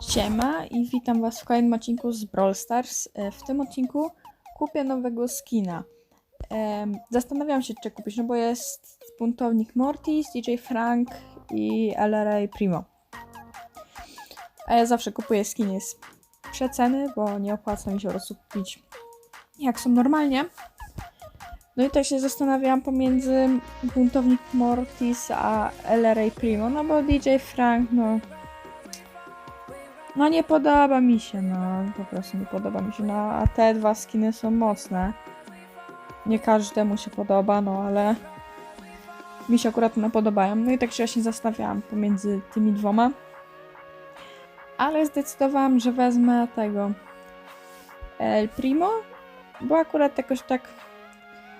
Siema i witam was w kolejnym odcinku z Brawl Stars. E, W tym odcinku kupię nowego skina. Em, Zastanawiam się, czy kupić, no bo jest buntownik Mortis, DJ Frank i LRA Primo. A ja zawsze kupuję skiny z przeceny, bo nie opłaca mi się po prostu kupić jak są normalnie. No i tak się zastanawiałam pomiędzy buntownik Mortis a LRA Primo, no bo DJ Frank, no no nie podoba mi się, no po prostu nie podoba mi się, no a te dwa skiny są mocne. Nie każdemu się podoba, no ale mi się akurat one podobają. No i tak się właśnie zastanawiałam pomiędzy tymi dwoma. Ale zdecydowałam, że wezmę tego El Primo, bo akurat jakoś tak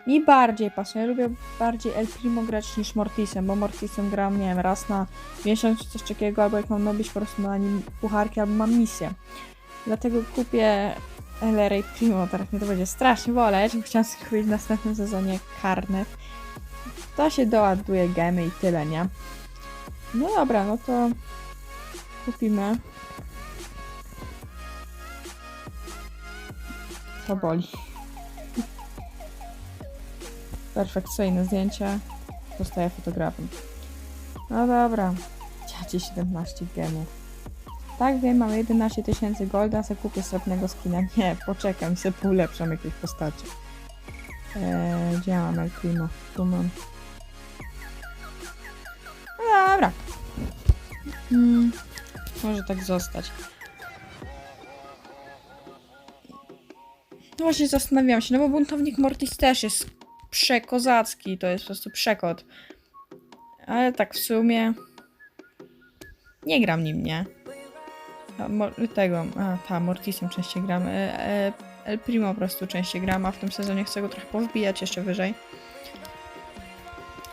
mi bardziej pasuje. Ja lubię bardziej El Primo grać niż Mortisem, bo Mortisem gram, nie wiem, raz na miesiąc czy coś takiego, albo jak mam robić po prostu na nim pucharki, albo mam misję. Dlatego kupię LRA Primo, teraz mnie to będzie strasznie boleć, bo chciałam sobie kupić w następnym sezonie karnet. To się doładuje gemy i tyle, nie? No dobra, no to kupimy. To boli. Perfekcyjne zdjęcie. Zostaję fotografem. No dobra. Ciacie 17 gemów. Tak wiem, mam 11 tysięcy golda, se kupię srebrnego skina. Nie, poczekam, se ulepszam jakieś postacie. Eee, gdzie mam El Primo? Tu mam. No dobra. Hmm, może tak zostać. No właśnie zastanawiam się, no bo buntownik Mortis też jest przekozacki, to jest po prostu przekot. Ale tak w sumie nie gram nim, nie? Tego, a ta, Mortisem częściej gram. E, e, El Primo po prostu częściej gram, a w tym sezonie chcę go trochę powbijać jeszcze wyżej.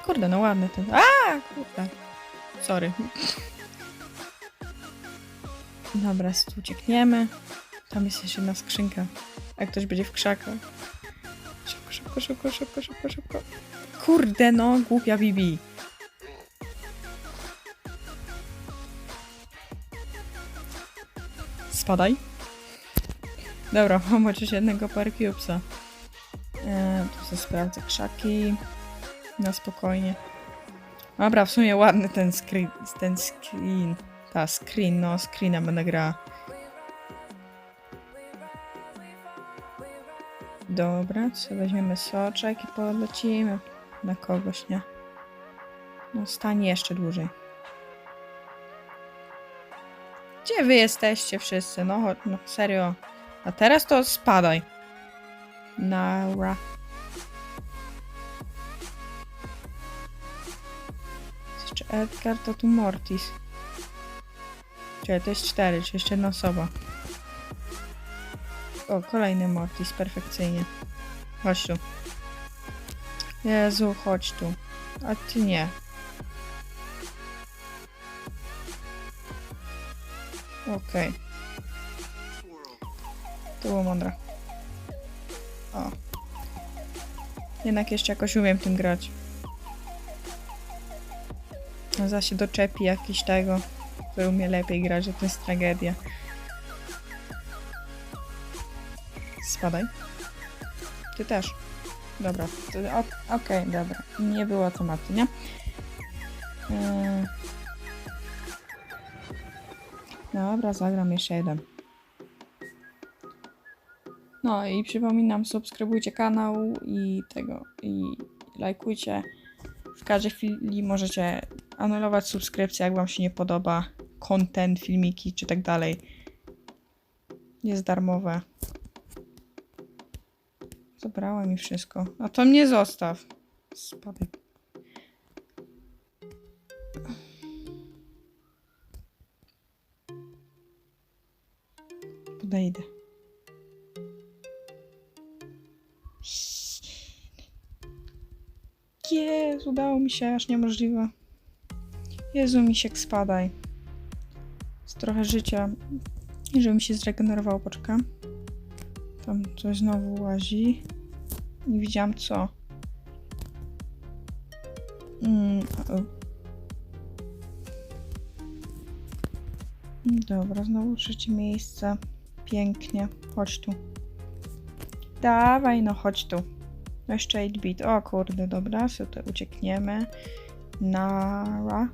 Kurde, no ładny ten. A, kurde. Sorry. Dobra, tu uciekniemy. Tam jest jeszcze jedna skrzynka. Jak ktoś będzie w krzakach. Szybko, szybko, szybko, szybko, szybko. Kurde, no, głupia Bibi. Spadaj. Dobra, mam chociaż jednego Parcubesa. Eee, tu sobie sprawdzę krzaki. Na spokojnie. Dobra, w sumie ładny ten screen. Ten screen. Ta, screen, no, screena będę grała. Dobra, co weźmiemy soczek i polecimy na kogoś, nie? No, stań jeszcze dłużej. Gdzie wy jesteście wszyscy? No, no serio. A teraz to spadaj. Naura. Jeszcze Edgar, to tu Mortis. Czyli to jest cztery, czy jeszcze jedna osoba. O, kolejny Mortis, perfekcyjnie. Chodź tu. Jezu, chodź tu. A ty nie. Okej. To było mądre. O. Jednak jeszcze jakoś umiem tym grać. No zaś się doczepi jakiś tego, który umie lepiej grać, że to jest tragedia. Spadaj. Ty też. Dobra. Okej, dobra. Nie było tematu, nie? Yy. Dobra, zagram jeszcze jeden. No i przypominam, subskrybujcie kanał i tego, i lajkujcie. W każdej chwili możecie anulować subskrypcję, jak wam się nie podoba content, filmiki czy tak dalej. Jest darmowe. Zabrała mi wszystko. A to mnie zostaw. Spadek. Podejdę. Jezu, udało mi się, aż niemożliwe. Jezu, misiek, spadaj. Jest trochę życia. I żeby mi się zregenerowało, poczekam. Tam coś znowu łazi. Nie widziałam co. Mm. Dobra, znowu trzecie miejsce. Pięknie. Chodź tu. Dawaj, no chodź tu. Jeszcze 8-bit. O kurde, dobra, sobie uciekniemy. Nara.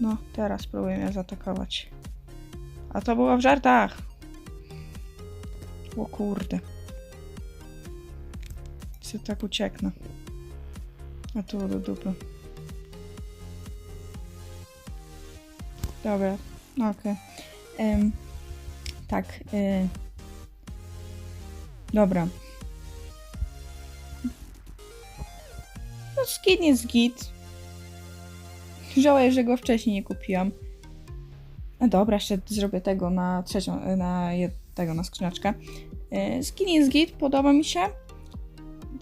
No, teraz próbuję mnie zaatakować. A to było w żartach. O kurde. Co tak ucieknę. A tu do dupy. Dobra, okej. Em, tak. Y, dobra. No skin jest git. Żałuję, że go wcześniej nie kupiłam. No dobra, jeszcze zrobię tego na trzecią, na jed- tego, na skrzyneczkę. Y, Skin jest git, podoba mi się.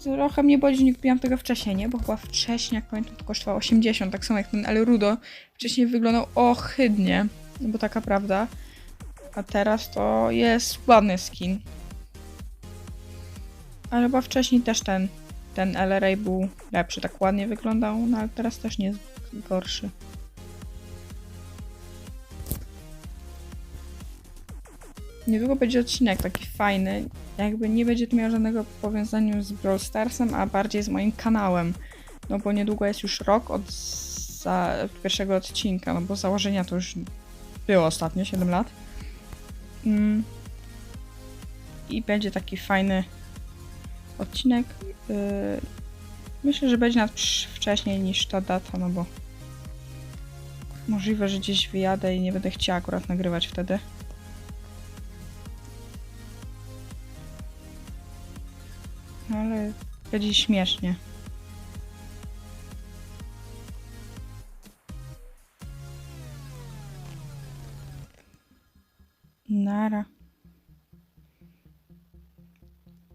Trochę mnie boli, że nie kupiłam tego wcześniej, nie? Bo chyba wcześniej, jak pamiętam, to kosztowało 80, tak samo jak ten El Rudo. Wcześniej wyglądał ohydnie, no bo taka prawda. A teraz to jest ładny skin. Ale chyba wcześniej też ten, ten Rey był lepszy, tak ładnie wyglądał, no ale teraz też nie jest gorszy. Niedługo będzie odcinek taki fajny. Jakby nie będzie to miał żadnego powiązania z Brawl Starsem, a bardziej z moim kanałem. No bo niedługo jest już rok od za pierwszego odcinka, no bo założenia to już było ostatnio, 7 lat. Mm. I będzie taki fajny odcinek. Yy, myślę, że będzie nawet wcz- wcześniej niż ta data, no bo możliwe, że gdzieś wyjadę i nie będę chciała akurat nagrywać wtedy. Będzie śmiesznie. Nara.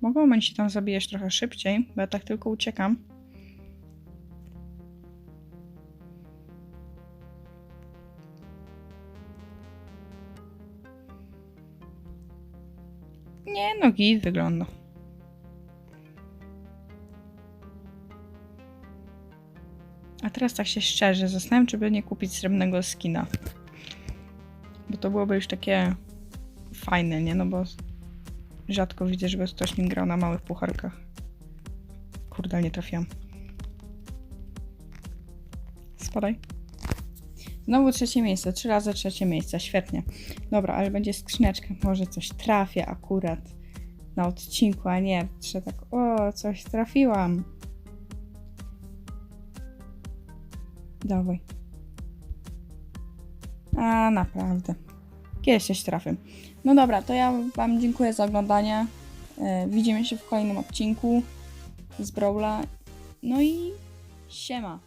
Mogą się tam zabijać trochę szybciej, bo ja tak tylko uciekam. Nie, no git wygląda. Teraz tak się szczerze zastanawiam, czy by nie kupić srebrnego skina. Bo to byłoby już takie fajne, nie? No bo rzadko widzę, żeby ktoś nim grał na małych pucharkach. Kurde, nie trafiłam. Spadaj. Znowu trzecie miejsce, trzy razy trzecie miejsce, świetnie. Dobra, ale będzie skrzyneczka, może coś trafię akurat na odcinku, a nie, że tak, o, coś trafiłam. Dawaj. A, naprawdę. Kiedyś coś trafię. No dobra, to ja Wam dziękuję za oglądanie. E, Widzimy się w kolejnym odcinku z Brawla. No i siema.